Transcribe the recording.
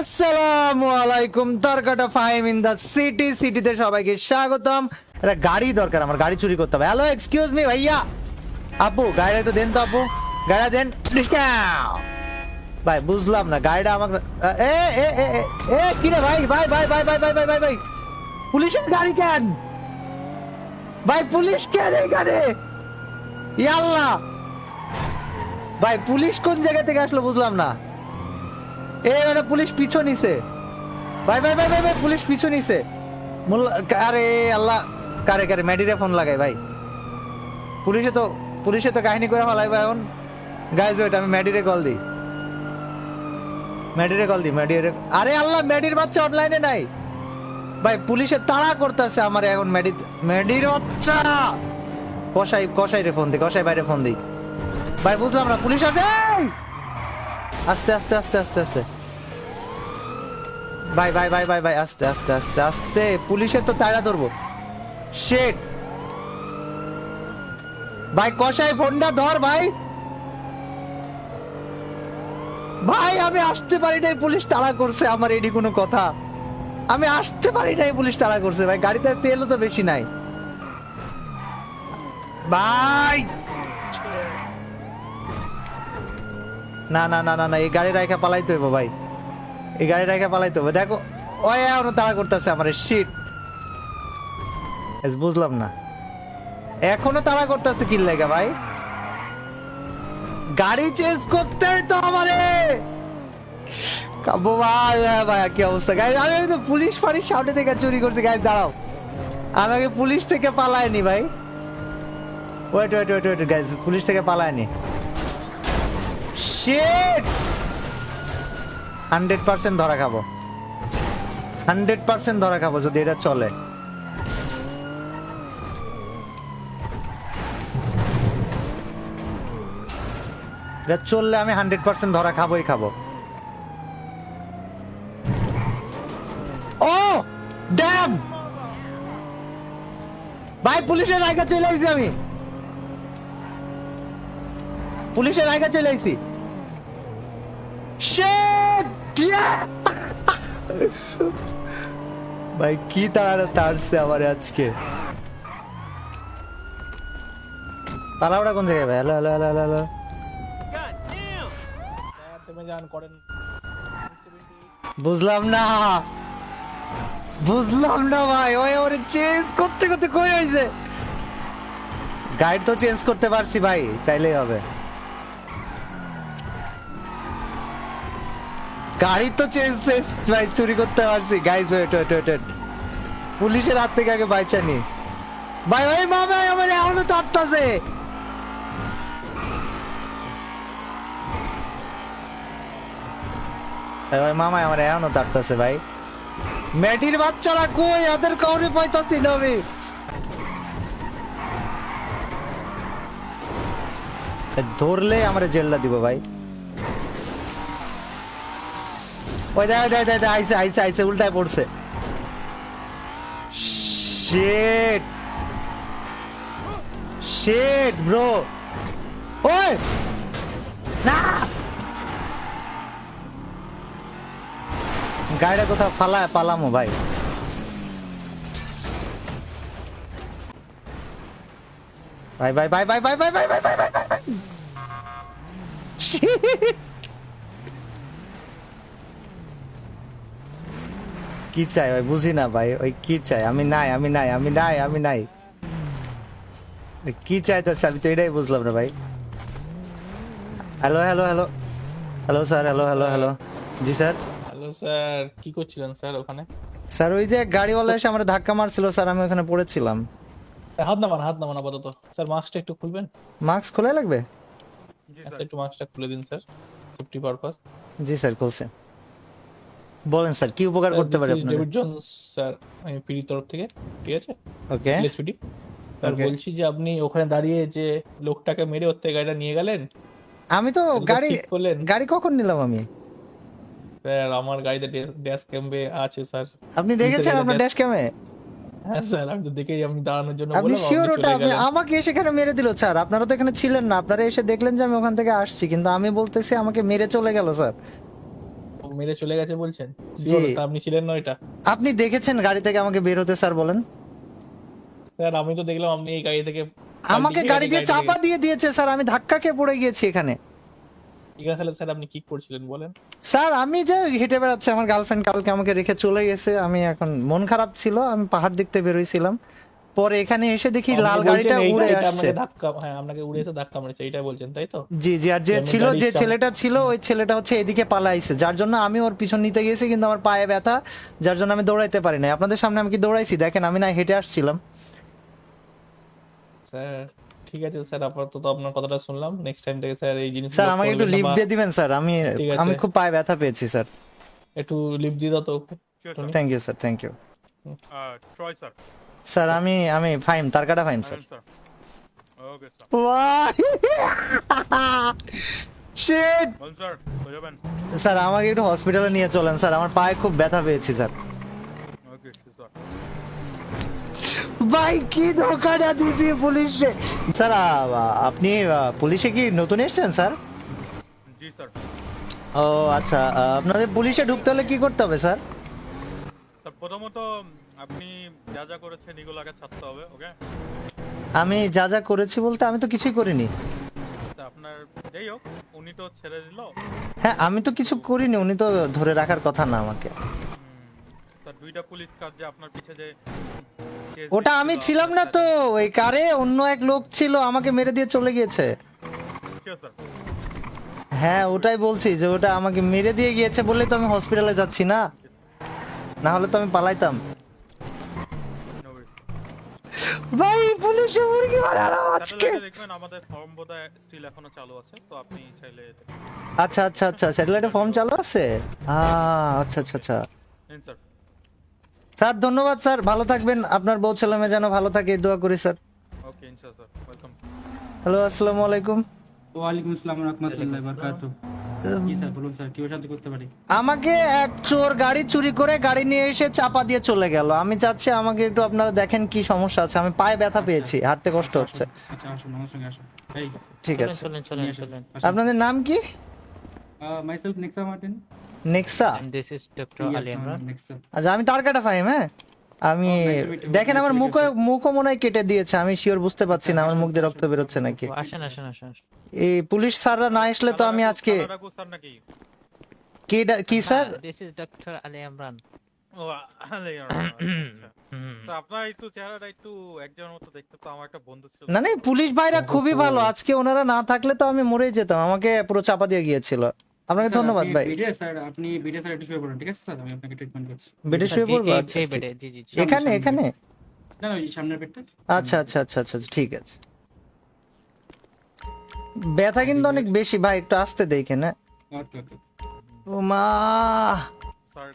আসসালামু আলাইকুম Faim in city সিটিতে সবাইকে স্বাগতম। একটা গাড়ি দরকার আমার গাড়ি চুরি করতে হবে। হ্যালো এক্সকিউজ মি ভাইয়া। আপু গাড়িটা একটু দেন তো আপু গাড়িটা দেন। ভাই বুঝলাম না গাড়িটা এ এ এ এ, কি রে ভাই? ভাই ভাই ভাই ভাই ভাই ভাই ভাই ভাই। পুলিশের গাড়ি কেন? ভাই পুলিশ কেন এখানে? ইয়াল্লাহ ভাই পুলিশ কোন জায়গা থেকে আসলো বুঝলাম না। এ মানে পুলিশ পিছু নিছে। ভাই ভাই ভাই ভাই ভাই, পুলিশ পিছু নিছে। আরে, আল্লাহ, কারে কারে মেডিরে ফোন লাগাই, ভাই। পুলিশে তো পুলিশে তো কাহিনী করে ভাই এখন। গাইজ আমি মেডিরে কল দিই। মেডিরে কল দিই মেডিরে আরে আল্লাহ মেডির বাচ্চা অনলাইনে নাই। ভাই, পুলিশে তাড়া করতেছে আমার এখন মেডি মেডির বাচ্চা। কসাই কসাই রে ফোন দি কসাই বাইরে ফোন দিই। ভাই, বুঝলাম না, পুলিশ আছে! আস্তে আস্তে আস্তে আস্তে আস্তে। ভাই ভাই ভাই ভাই ভাই, আস্তে আস্তে আস্তে আস্তে। পুলিশের তো তাড়া ধরবো। শেট ভাই কষাই ফোনটা ধর, ভাই। ভাই, আমি আসতে পারি নাই, পুলিশ তাড়া করছে আমার এডি কোনো কথা। আমি আসতে পারি নাই, পুলিশ তাড়া করছে, ভাই। গাড়িতে তেলও তো বেশি নাই। ভাই! না না না না না, এই গাড়ি রাখা পালাইতে হইব ভাই। এই গাড়ি রাখা পালাইতে হবে দেখো, ওই এখনও তাড়া করতেছে আমার শিট বুঝলাম না। এখনও তাড়া করতেছে কি লেগা ভাই। গাড়ি চেঞ্জ করতে তো আমারে। কাব্য ভাই হ্যাঁ ভাই, কি অবস্থা? গাড়ি আমি তো পুলিশ ফাঁড়ির সামনে থেকে চুরি করছি গাড়ি দাঁড়াও। আমাকে পুলিশ থেকে পালায়নি ভাই। Wait wait wait wait guys police থেকে পালায়নি শিট হান্ড্রেড পার্সেন্ট ধরা খাব। হান্ড্রেড পার্সেন্ট ধরা খাব যদি এটা চলে। এটা চললে আমি হান্ড্রেড পার্সেন্ট ধরা খাবোই খাব। ও! ড্যাম ভাই, পুলিশের আগে চলে আসছি আমি। পুলিশের আগে চলে আসছি ভাই, কি তাড়া তাড়ছে আমার আজকে? পালাওটা কোন জায়গায় ভাই? হ্যালো হ্যালো হ্যালো হ্যালো বুঝলাম না। বুঝলাম না ভাই, ওই ওরে চেঞ্জ করতে করতে কই হইছে? গাইড তো চেঞ্জ করতে পারছি ভাই, তাইলেই হবে। গাড়ি তো চেঞ্জ ভাই চুরি করতে পারছি। Guys wait wait wait wait পুলিশের হাত থেকে আগে বাইচানি ভাই ওই মামা আমার এখনও তাপতাছে ভাই মামা আমার এখনও তাপতাছে ভাই। মেডির বাচ্চারা কই? ওদের কাউরে পাইতাছি না আমি। ধরলে আমার জেলটা দিব, ভাই। ওই দেখ উল্টায় পড়ছে শেট শেট ব্রো ওই না গাড়িটা কোথাও ফালায় পালামো ভাই ভাই ভাই ভাই ভাই ভাই ভাই ভাই ভাই ভাই ভাই ভাই ভাই Shit! কি চাই? ভাই বুঝি না ভাই ওই কি চাই? আমি নাই আমি নাই আমি নাই আমি নাই। কি চাইতেছে? আমি তো এটাই বুঝলাম না ভাই। Hello hello hello hello sir hello hello hello জি স্যার হ্যালো স্যার কি করছিলেন স্যার ওখানে? স্যার ওই যে গাড়িওয়ালা এসে আমার ধাক্কা মারছিল স্যার আমি ওখানে পড়েছিলাম। হাত নামান হাত নামান আপাতত। স্যার মাস্কটা একটু খুলবেন? মাস্ক খোলা লাগবে? আচ্ছা একটু মাস্কটা খুলে দিন স্যার সেফটি পারপাস জি স্যার খুলছে। বলেন স্যার কি উপকার করতে পারি আপনার ডেভিড জোন্স স্যার আমি পিডি তরফ থেকে ঠিক আছে? Okay SPD sir Okay. বলছি যে আপনি ওখানে দাঁড়িয়ে যে লোকটাকে মেরে ওর থেকে গাড়িটা নিয়ে গেলেন আমি তো গাড়ি গাড়ি কখন নিলাম আমি? স্যার আমার গাড়িতে ড্যাশ ক্যাম্পে আছে স্যার আপনি দেখেছেন আপনার ড্যাশ ক্যামে হ্যাঁ স্যার আমি তো দেখেই আমি দাঁড়ানোর জন্য আপনি শিওর ওটা আপনি। আমাকে সেখানে মেরে দিল স্যার আপনারা তো এখানে ছিলেন না আপনারা এসে দেখলেন যে আমি ওখান থেকে আসছি কিন্তু আমি বলতেছি আমাকে মেরে চলে গেল স্যার মেরে চলে গেছে বলছেন। Sure, তা আপনি ছিলেন না এটা আপনি দেখেছেন গাড়ি থেকে আমাকে বের হতে স্যার বলেন? স্যার আমি তো দেখলাম আপনি এই গাড়ি থেকে আমাকে গাড়ি দিয়ে চাপা দিয়ে দিয়েছে স্যার আমি ধাক্কা খেয়ে পড়ে গিয়েছি এখানে। ঠিক আছে স্যার আপনি কি করছিলেন বলেন? স্যার আমি যে হেঁটে বেড়াচ্ছি আমার গার্লফ্রেন্ড কালকে আমাকে রেখে চলে গেছে আমি এখন মন খারাপ ছিল আমি পাহাড় দেখতে বেরোইছিলাম। পরে এখানে এসে দেখি লাল গাড়িটা উড়ে আসছে। ধাক্কা হ্যাঁ আপনাকে উড়ে এসে ধাক্কা মেরেছে এইটাই বলছেন তাই তো? জি জি আর যে ছিল যে ছেলেটা ছিল ওই ছেলেটা হচ্ছে এদিকে পালাইছে যার জন্য আমি ওর পিছন নিতে গেছি কিন্তু আমার পায়ে ব্যথা যার জন্য আমি দৌড়াইতে পারি না আপনাদের সামনে আমি কি দৌড়াইছি? দেখেন আমি না হেঁটে আসছিলাম। স্যার ঠিক আছে স্যার আপাতত তো আপনার কথাটা শুনলাম। নেক্সট টাইম থেকে স্যার এই জিনিস স্যার আমাকে একটু লিফট দিয়ে দিবেন স্যার। আমি আমি খুব পায়ে ব্যথা পেয়েছি স্যার। একটু লিফট দিয়ে দাও তো। Thank you sir thank you Uh, Troy, sir. Sir আমি আমি ফাইম তার কাটা ফাইম স্যার। বলুন স্যার স্যার আমাকে একটু হসপিটালে নিয়ে চলেন স্যার। আমার পায়ে খুব ব্যথা পেয়েছি স্যার। Okay sir. ভাই কি ধোকাটা দিয়েছি পুলিশে? স্যার আপনি পুলিশে কি নতুন এসেছেন স্যার? জি স্যার। ও আচ্ছা আপনাদের পুলিশে ঢুকতে হলে কি করতে হবে স্যার প্রথমত আপনি যা যা করেছেন এগুলো আগে ছাড়তে হবে ওকে আমি যা যা করেছি বলতে আমি তো কিছুই করিনি। আপনার যাই হোক উনি তো ছেড়ে দিল। হ্যাঁ আমি তো কিছু করিনি উনি তো ধরে রাখার কথা না আমাকে। স্যার দুইটা পুলিশ কার যে আপনার পিছে যে ওটা আমি ছিলাম না তো ওই কারে অন্য এক লোক ছিল আমাকে মেরে দিয়ে চলে গিয়েছে. হ্যাঁ ওটাই বলছি যে ওটা আমাকে মেরে দিয়ে গিয়েছে বলে তো আমি হসপিটালে যাচ্ছি না। না হলে তো আমি পালাইতাম। ভাই পুলিশে মুরগি আজকে। দেখবেন আমাদের ফর্ম বোধহয় স্টিল এখনও চালু আছে তো আপনি চাইলে আচ্ছা আচ্ছা আচ্ছা স্যাটেলাইটে ফর্ম চালু আছে? আচ্ছা আচ্ছা আচ্ছা। স্যার ধন্যবাদ স্যার। ভালো থাকবেন। আপনার বউ ছেলে মেয়ে যেন ভালো থাকে দোয়া করি স্যার। ওকে ইনশাআল্লাহ স্যার ওয়েলকাম হ্যালো আসসালামু আলাইকুম। ওয়ালাইকুম আসসালাম রহমতুল্লাহ স্যার বলুন স্যার কীভাবে সাহায্য করতে পারি? আমাকে এক চোর গাড়ি চুরি করে গাড়ি নিয়ে এসে চাপা দিয়ে চলে গেল। আমি চাচ্ছি আমাকে একটু আপনারা দেখেন কি সমস্যা আছে। আমি পায়ে ব্যথা পেয়েছি হাঁটতে কষ্ট হচ্ছে। আচ্ছা আসুন আমার সঙ্গে আসুন। এই ঠিক আছে। আপনাদের নাম কি? নেক্সা মার্টিন নেক্সা আচ্ছা আমি তার কাটা ফাইম হ্যাঁ? আমি. দেখেন আমার মুখ মুখও মনে হয় কেটে দিয়েছে আমি শিওর বুঝতে পারছি না আমার মুখ দিয়ে রক্ত বেরোচ্ছে নাকি। আসেন আসেন আসেন। এই পুলিশ স্যাররা না আসলে তো আমি আজকে কি sir? This is doctor Ali Imran. ও আলে আচ্ছা হুম। তো আপনার একটু চেহারাটা একটু একজনের মতো দেখতে তো আমার একটা বন্ধু ছিল। না না পুলিশ ভাইরা খুবই ভালো আজকে ওনারা না থাকলে তো আমি মরে যেতাম আমাকে পুরো চাপা দিয়ে গিয়েছিল। আপনাকে ধন্যবাদ ভাই। বেডে স্যার আপনি বিডে স্যার একটু শুয়ে পড়ুন ঠিক আছে স্যার? আমি আপনাকে ট্রিটমেন্ট করছি। বেডে শুয়ে পড়ব আচ্ছা জি জি। এখানে এখানে? না ওই সামনের বেডটা আচ্ছা আচ্ছা আচ্ছা আচ্ছা আচ্ছা, ঠিক আছে। ব্যথা কিন্তু অনেক বেশি ভাই একটু আসতে দেখে না ওকে ওকে ও মা স্যার